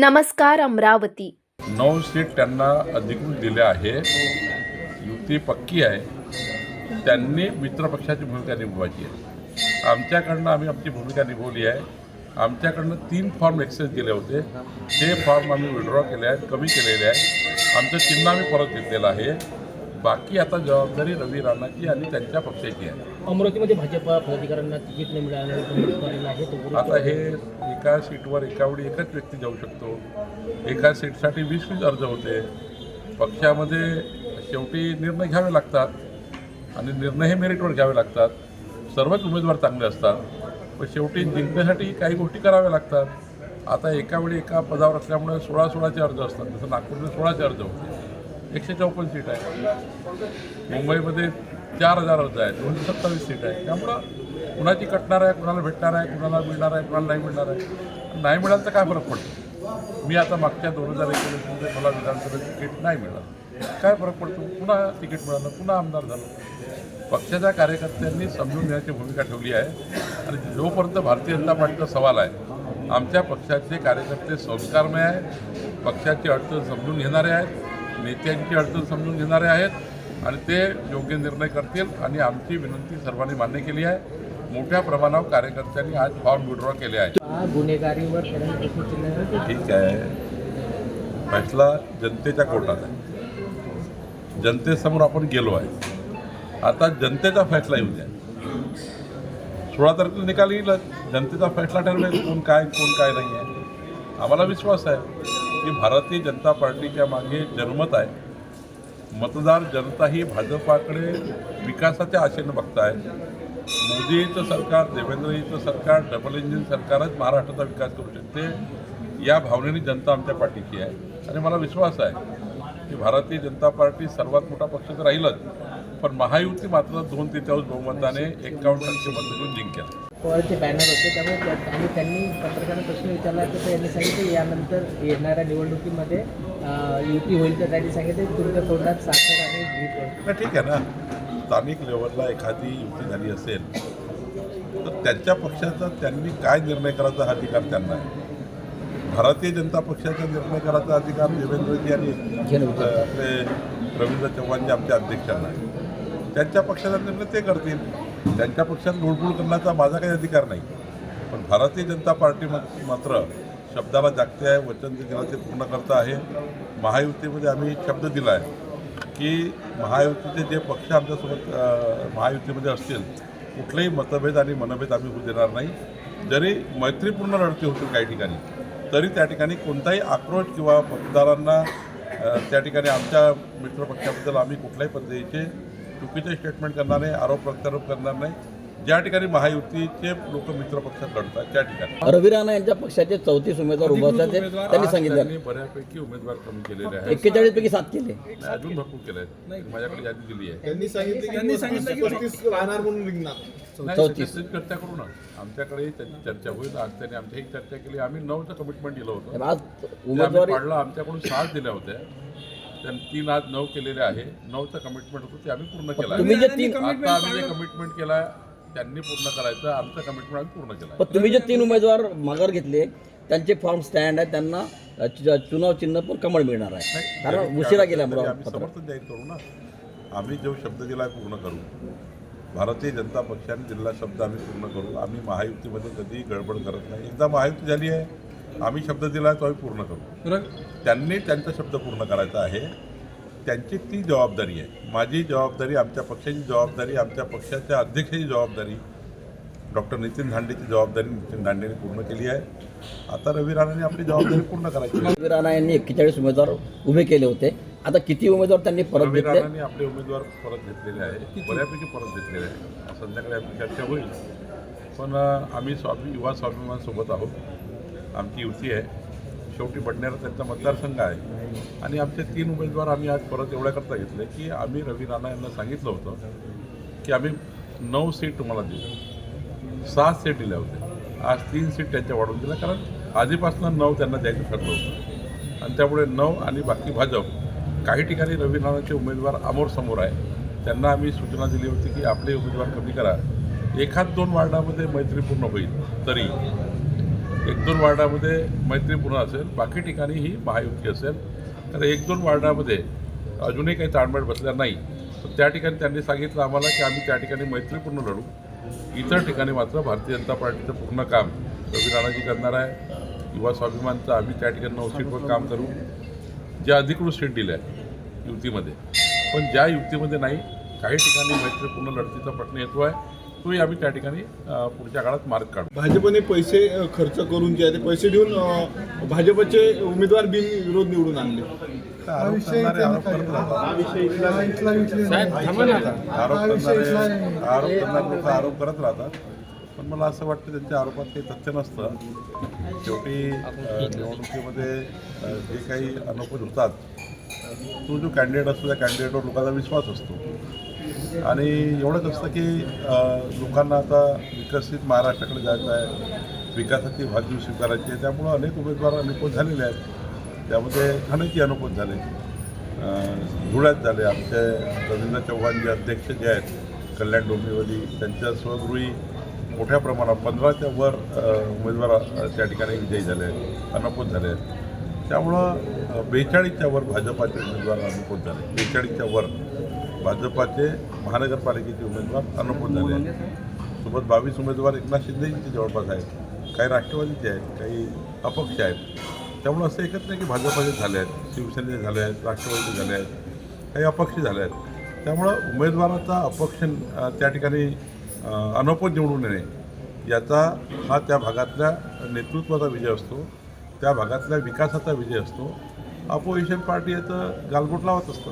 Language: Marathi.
नमस्कार अमरावती. नऊ सीट त्यांना अधिकृत दिले आहे. युती पक्की आहे. त्यांनी मित्रपक्षाची भूमिका निभवायची आहे. आमच्याकडनं आम्ही आमची भूमिका निभवली आहे. आमच्याकडनं तीन फॉर्म एक्सेस दिले होते. ते फॉर्म आम्ही विड्रॉ केले आहेत कमी केलेले आहे आमचं चिन्ह आम्ही परत घेतलेलं आहे. बाकी आता जबाबदारी रवी राणाची आणि त्यांच्या पक्षाची आहे. अमरावतीमध्ये भाजप पदाधिकाऱ्यांना तिकीट नाही मिळालं आता हे एका सीटवर एकावेळी एकच व्यक्ती जाऊ शकतो. एका सीटसाठी वीस वीस अर्ज होते. पक्षामध्ये शेवटी निर्णय घ्यावे लागतात आणि निर्णय हे मेरिटवर घ्यावे लागतात. सर्वच उमेदवार चांगले असतात. पण शेवटी जिंकण्यासाठी काही गोष्टी कराव्या लागतात. आता एकावेळी एका पदावर असल्यामुळे सोळा सोळाचे अर्ज असतात. जसं नागपूरमध्ये सोळाचे अर्ज होते. एकशे चौपन्न सीट आहे. मुंबईमध्ये चार हजार अर्ज आहेत. दोनशे सत्तावीस सीट आहे त्यामुळं कुणाची कटणार आहे कुणाला भेटणार आहे कुणाला मिळणार आहे कुणाला नाही मिळणार आहे नाही मिळालं तर काय फरक पडतो? मी आता मागच्या दोन हजार एकोणीसमध्ये मला विधानसभा तिकीट नाही मिळालं. काय फरक पडतो? पुन्हा तिकीट मिळालं पुन्हा आमदार झालं. पक्षाच्या कार्यकर्त्यांनी समजून घेण्याची भूमिका ठेवली आहे. आणि जोपर्यंत भारतीय जनता पार्टीचा सवाल आहे आमच्या पक्षाचे कार्यकर्ते संस्कारमय आहेत. पक्षाची अडचण समजून घेणारे आहेत. नेत्यांची अडचण समजून घेणारे आहेत आणि ते योग्य निर्णय करतील आणि आमची विनंती सर्वांनी मान्य केली आहे. मोठ्या प्रमाणावर कार्यकर्त्यांनी आज फॉर्म विड्रॉ केले हा गुन्हेगारीवर आहे ठीक आहे. फैसला जनतेच्या कोर्टात आहे. जनतेसमोर आपण गेलो आहे. आता जनतेचा फैसला येऊ द्या. सोळा तारखेला निकाल येईलच जनतेचा फैसला ठरवेल कोण काय कोण काय नाही आहे. आम्हाला विश्वास आहे की भारतीय जनता पार्टीच्या मागे जनमत आहे. मतदार जनता ही भाजपाकडे विकासाच्या आशेनं बघताय. मोदीचं सरकार देवेंद्रजीचं सरकार डबल इंजिन सरकारच महाराष्ट्राचा विकास करू शकते या भावनेने जनता आमच्या पाठीची आहे. आणि मला विश्वास आहे की भारतीय जनता पार्टी सर्वात मोठा पक्ष तर राहीलच पण महायुती मात्र दोन तृतीयांश बहुमताने एकावन्न टक्के मत घेऊन जिंकेल. पवारचे बॅनर होते. त्यामुळे त्या- आणि त्यांनी पत्रकारांना प्रश्न विचारला तर त्यांनी सांगितलं यानंतर येणाऱ्या निवडणुकीमध्ये युती होईल तर त्यांनी सांगितलं तुमच्या तोंडात साखर आणि भीत ठीक आहे ना. स्थानिक लेवलला एखादी युती झाली असेल तर त्यांच्या पक्षाचा त्यांनी काय निर्णय करायचा हा अधिकार त्यांना आहे. भारतीय जनता पक्षाचा निर्णय करायचा अधिकार देवेंद्रजी आणि आपले रवींद्र चव्हाण जे आमचे अध्यक्षांना आहे. त्यांच्या पक्षाचा निर्णय ते करतील. त्यांच्या पक्षात लुडबुड करण्याचा माझा काही अधिकार नाही. पण भारतीय जनता पार्टी मा- मात्र शब्दाला जागते आहे वचन जे दिलं ते पूर्ण करता आहे. महायुतीमध्ये आम्ही शब्द दिला आहे की महायुतीचे जे पक्ष आमच्यासोबत महायुतीमध्ये असतील कुठलेही मतभेद आणि मनभेद आम्ही होऊ देणार नाही. जरी मैत्रीपूर्ण लढती होतील काही ठिकाणी तरी त्या ठिकाणी कोणताही आक्रोश किंवा मतदारांना त्या ठिकाणी आमच्या मित्रपक्षाबद्दल आम्ही कुठल्याही पद्धतीचे चुकीचे स्टेटमेंट करणार नाही आरोप प्रत्यारोप करणार नाही. ज्या ठिकाणी महायुतीचे लोक मित्रपक्षात लढतात त्या ठिकाणी. रवी राणा यांच्या पक्षाचे चौतीस उमेदवार उभे होते ते त्यांनी आज सांगितलं. त्यांनी बऱ्यापैकी उमेदवार कमी केलेले आहेत. एक्केचाळीस पैकी सात केले. नाही, अजून भरपूर केले आहेत. माझ्याकडे यादी दिली आहे. त्यांनी सांगितलं त्यांनी सांगितलं की पस्तीस राहणार म्हणून रिंगणार नाही, चौतीस. त्याची चर्चा करू ना आमच्याकडे त्याची चर्चा होईल. आज त्यांनी आमच्या एक चर्चा केली. आम्ही नऊचं कमिटमेंट दिलं होतं. आज ते आम्ही उमेदवारी पाडलं आमच्याकडून सात दिल्या होत्या. त्यांनी तीन आज नऊ केलेले आहे. नऊचं कमिटमेंट होतं ते आम्ही पूर्ण केलं तुम्ही आहे जे तीन आता आम्ही जे कमिटमेंट केला त्यांनी पूर्ण करायचं. आमचं कमिटमेंट आम्ही पूर्ण केलं पण तुम्ही जे तीन उमेदवार माघार घेतले त्यांचे फॉर्म स्टँड आहे त्यांना चुनाव चिन्ह पण कमळ मिळणार आहे. आहे कारण उशिरा गेला आम्ही समर्थन जाहीर करू ना. आम्ही जो शब्द दिला आहे पूर्ण करू. भारतीय जनता पक्षाने दिलेला शब्द आम्ही पूर्ण करू. आम्ही महायुतीमध्ये कधी गडबड करत नाही. एकदा महायुती झाली आहे आम्ही शब्द दिला आहे तो आम्ही पूर्ण करू. त्यांनी त्यांचा शब्द पूर्ण करायचा आहे. त्यांची ती जबाबदारी आहे. माझी जबाबदारी आमच्या पक्षाची जबाबदारी आमच्या पक्षाच्या अध्यक्षाची जबाबदारी डॉक्टर नितीन धांडेची जबाबदारी नितीन धांडेने पूर्ण केली आहे. आता रवी राणाने आपली जबाबदारी पूर्ण करायची. रवी राणा यांनी एक्केचाळीस उमेदवार उभे केले होते. आता किती उमेदवार त्यांनी परत रवी घेतले? राणांनी आपले उमेदवार परत घेतलेले आहे. बऱ्यापैकी परत घेतलेले आहे. संध्याकाळी आपली चर्चा होईल. पण आम्ही स्वाभी युवा स्वाभिमानसोबत आहोत. आमची युती आहे. शेवटी बडनेरा त्यांचा मतदारसंघ आहे. आणि आमचे तीन उमेदवार आम्ही आज परत एवढ्याकरता घेतले की आम्ही रवी राणा यांना सांगितलं होतं की आम्ही नऊ सीट तुम्हाला देऊ सहा सीट दिल्या होत्या आज तीन सीट त्यांच्या वाढवून दिल्या. कारण आधीपासून नऊ त्यांना द्यायचं ठरलं होतं. आणि त्यामुळे नऊ आणि बाकी भाजप काही ठिकाणी रवी राणाचे उमेदवार आमोर समोर आहे. त्यांना आम्ही सूचना दिली होती की आपले उमेदवार कमी करा. एखाद दोन वार्डामध्ये मैत्रीपूर्ण होईल तरी. एक दोन वार्डामध्ये मैत्रीपूर्ण असेल बाकी ठिकाणी ही महायुती असेल. तर एक दोन वार्डामध्ये अजूनही काही ताळमेळ बसल्या नाही. तर त्या ठिकाणी त्यांनी सांगितलं आम्हाला की आम्ही त्या ठिकाणी मैत्रीपूर्ण लढू. इतर ठिकाणी मात्र भारतीय जनता पार्टीचं पूर्ण काम रवी राणाजी करणार आहे. युवा स्वाभिमानचं आम्ही त्या ठिकाणी नऊ सीटवर काम करू. ज्या अधिकृत सीट दिल्या आहे युतीमध्ये. पण ज्या युतीमध्ये नाही काही ठिकाणी मैत्रीपूर्ण लढतीचा प्रश्न येतो आहे तोही आम्ही त्या ठिकाणी पुढच्या काळात मार्ग काढू. भाजपने पैसे खर्च करून जे आहे ते पैसे देऊन भाजपचे उमेदवार बिनविरोध निवडून आणले. आरोप करणारे आरोप करत राहतात. पण मला असं वाटतं त्यांच्या आरोपात काही तथ्य नसतं. शेवटी निवडणुकीमध्ये जे काही अनोपज होतात तो जो कॅन्डिडेट असतो त्या कॅन्डिडेटवर लोकांचा विश्वास असतो. आणि एवढंच असतं की लोकांना आता विकसित महाराष्ट्राकडे जायचं आहे. विकासाची बाजू स्वीकारायची आहे. त्यामुळं अनेक उमेदवार अनुपत झालेले आहेत. त्यामध्ये अनेकही अनुपत झाले. धुळ्यात झाले. आमचे रवींद्र चव्हाण जे अध्यक्ष जे आहेत कल्याण डोंबिवली त्यांच्या स्वगृही मोठ्या प्रमाणात पंधराच्या वर उमेदवार त्या ठिकाणी विजयी झाले आहेत. अनपोत झाले आहेत. त्यामुळं बेचाळीसच्या वर भाजपाचे उमेदवार अनुपत झाले. बेचाळीसच्या वर. भाजपाचे महानगरपालिकेचे उमेदवार अनपोत झाले आहेत सोबत बावीस उमेदवार एकनाथ शिंदेचे जवळपास आहेत. काही राष्ट्रवादीचे आहेत काही अपक्ष आहेत. त्यामुळं असं एकच नाही की भाजपाचे झाले आहेत शिवसेनेचे झाले आहेत राष्ट्रवादीचे झाले आहेत. काही अपक्ष झाले आहेत. त्यामुळं उमेदवाराचा अपक्ष त्या ठिकाणी अ, अनोपत निवडून येणे याचा हा त्या भागातल्या नेतृत्वाचा विजय असतो. त्या भागातल्या विकासाचा विजय असतो. अपोजिशन पार्टी याचं गालबोट लावत असतं.